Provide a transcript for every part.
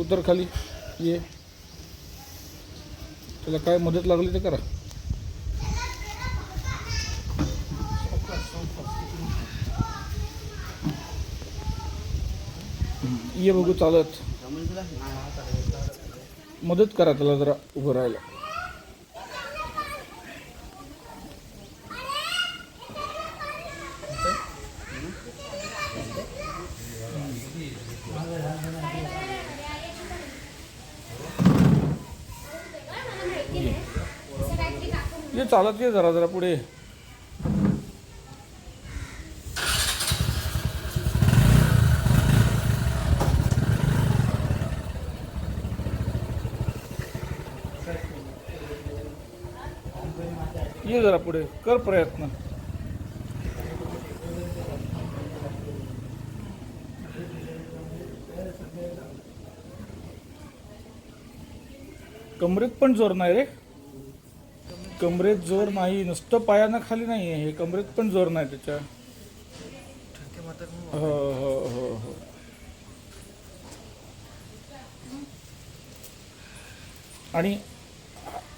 उतर खाली ये. तुला काय मदत लागली ते करा. ये बघू चालत. मदत करा त्याला जरा उभं राहायला. ये चालत ये जरा जरा पुढे. ये जरा पुढे कर प्रयत्न. कमरेत पण जोर नाही रे. कमरेत जोर नाही नुसतं पायानं खाली नाही आहे हे कमरेत पण जोर नाही त्याच्या. हो हो हो हो. आणि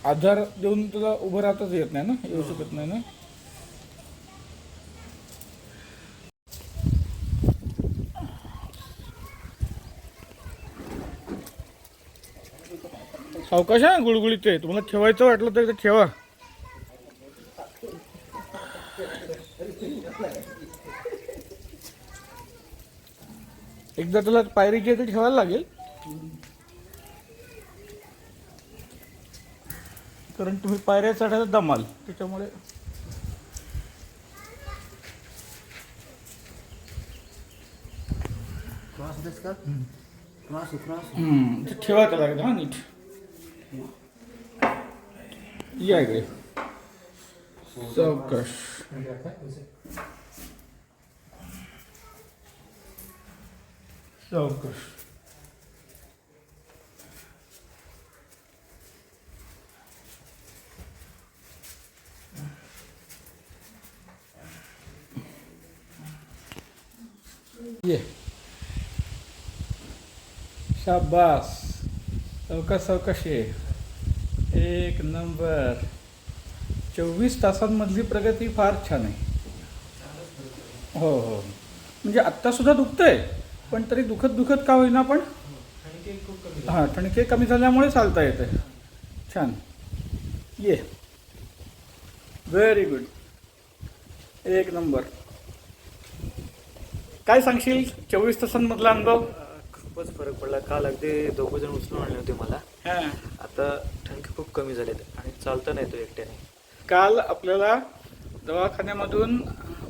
आधार देऊन तुला उभं राहताच येत नाही ना? येऊ शकत नाही ना? सावकाश आहे गुळगुळीत ते तुम्हाला ठेवायचं वाटलं तर ते ठेवा. एकदा तुला पायरीची ते ठेवायला लागेल. कारण तुम्ही पायऱ्या चढायला दमाल. त्याच्यामुळे क्रॉस देस का? क्रॉस क्रॉस हम्म, ते ठेवा त्याला एकदा हा नीट. या इकडे. सावकाश. सावकाश ये शाबास सावकाश सावकाश एक नंबर चोवीस तासांमधली प्रगती फार छान आहे. हो हो. म्हणजे आत्तासुद्धा दुखतं आहे पण तरी दुखत दुखत का होईना पण? हां ठणके कमी झाल्यामुळे चालता येतं छान. ये. व्हेरी गुड एक नंबर. काय सांगशील? चोवीस तासांमधला अनुभव? खूपच फरक पडला. काल अगदी दोघं जण उचलून आणले होते मला. हां. आता ठणके खूप कमी झालेत आणि चालता नाही तो एकट्याने. काल आपल्याला दवाखान्यामधून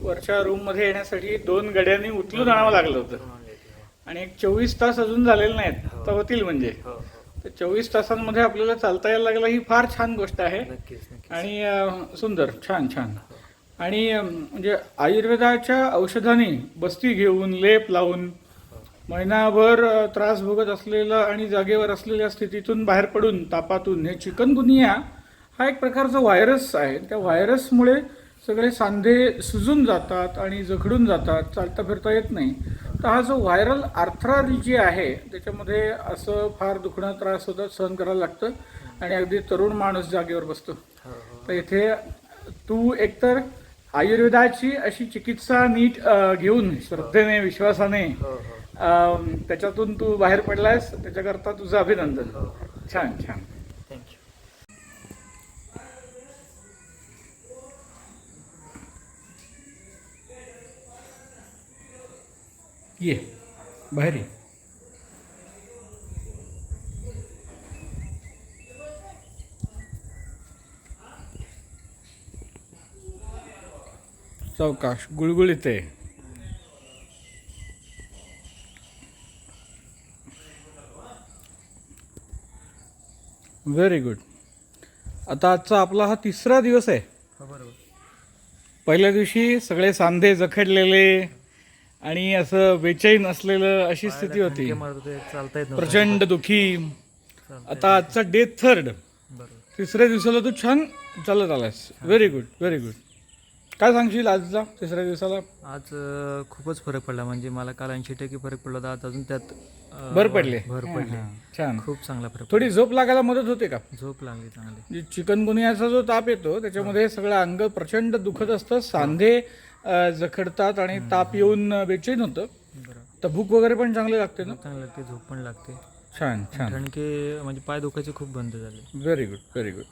वरच्या रूममध्ये येण्यासाठी दोन गड्यांनी उचलून आणावं लागलं होतं. आणि एक चोवीस तास अजून झालेले नाहीत हो. तर होतील म्हणजे. हो हो. तर चोवीस तासांमध्ये आपल्याला चालता यायला लागलं ही फार छान गोष्ट आहे. नक्कीच नक्कीच. आणि अं, सुंदर छान छान. आणि अं, म्हणजे आयुर्वेदाच्या औषधाने बस्ती घेऊन लेप लावून महिनाभर अं, त्रास भोगत असलेलं आणि जागेवर असलेल्या स्थितीतून बाहेर पडून तापातून हे चिकनगुनिया हा एक प्रकारचा व्हायरस आहे. त्या व्हायरसमुळे सगळे सांधे सुजून जातात आणि जखडून जातात चालता फिरता येत नाही. तर हा जो व्हायरल आर्थरालजी आहे त्याच्यामध्ये असं फार दुखणं त्रास होतात सहन करायला लागतं. आणि अगदी तरुण माणूस जागेवर बसतो. हो हो. तर इथे तू एकतर आयुर्वेदाची अशी चिकित्सा नीट घेऊन श्रद्धेने विश्वासाने हो अम, त्याच्यातून तू बाहेर पडलायस त्याच्याकरता तुझं अभिनंदन. छान छान. ये बाहेर ये. सावकाश गुळगुळीत आहे. व्हेरी गुड आता आजचा आपला हा तिसरा दिवस आहे. बरोबर. पहिल्या दिवशी सगळे सांधे जखडलेले आणि असं बेचैन असलेलं अशी स्थिती होती. प्रचंड दुखी. आता आजचा डे थर्ड तिसऱ्या दिवसाला तू छान चालत आलास व्हेरी गुड व्हेरी गुड काय सांगशील आजचा तिसऱ्या दिवसाला? आज खूपच फरक पडला. म्हणजे मला काल ऐंशी टक्के फरक पडला होता. आज अजून त्यात भर पडले. भर पडले. छान. खूप चांगला फरक थोडी झोप लागायला मदत होते का. झोप लागली चांगली. म्हणजे चिकनगुनियाचा जो ताप येतो त्याच्यामध्ये सगळं अंग प्रचंड दुखत असतं. सांधे अ, जखडतात आणि ताप येऊन बेचैन होतं. बरं. तर भूक वगैरे पण चांगली लागते ना? चांगलं लागते झोप पण लागते. छान छान. ठणके म्हणजे पाय दुखायचे खूप बंद झाले. Very good very good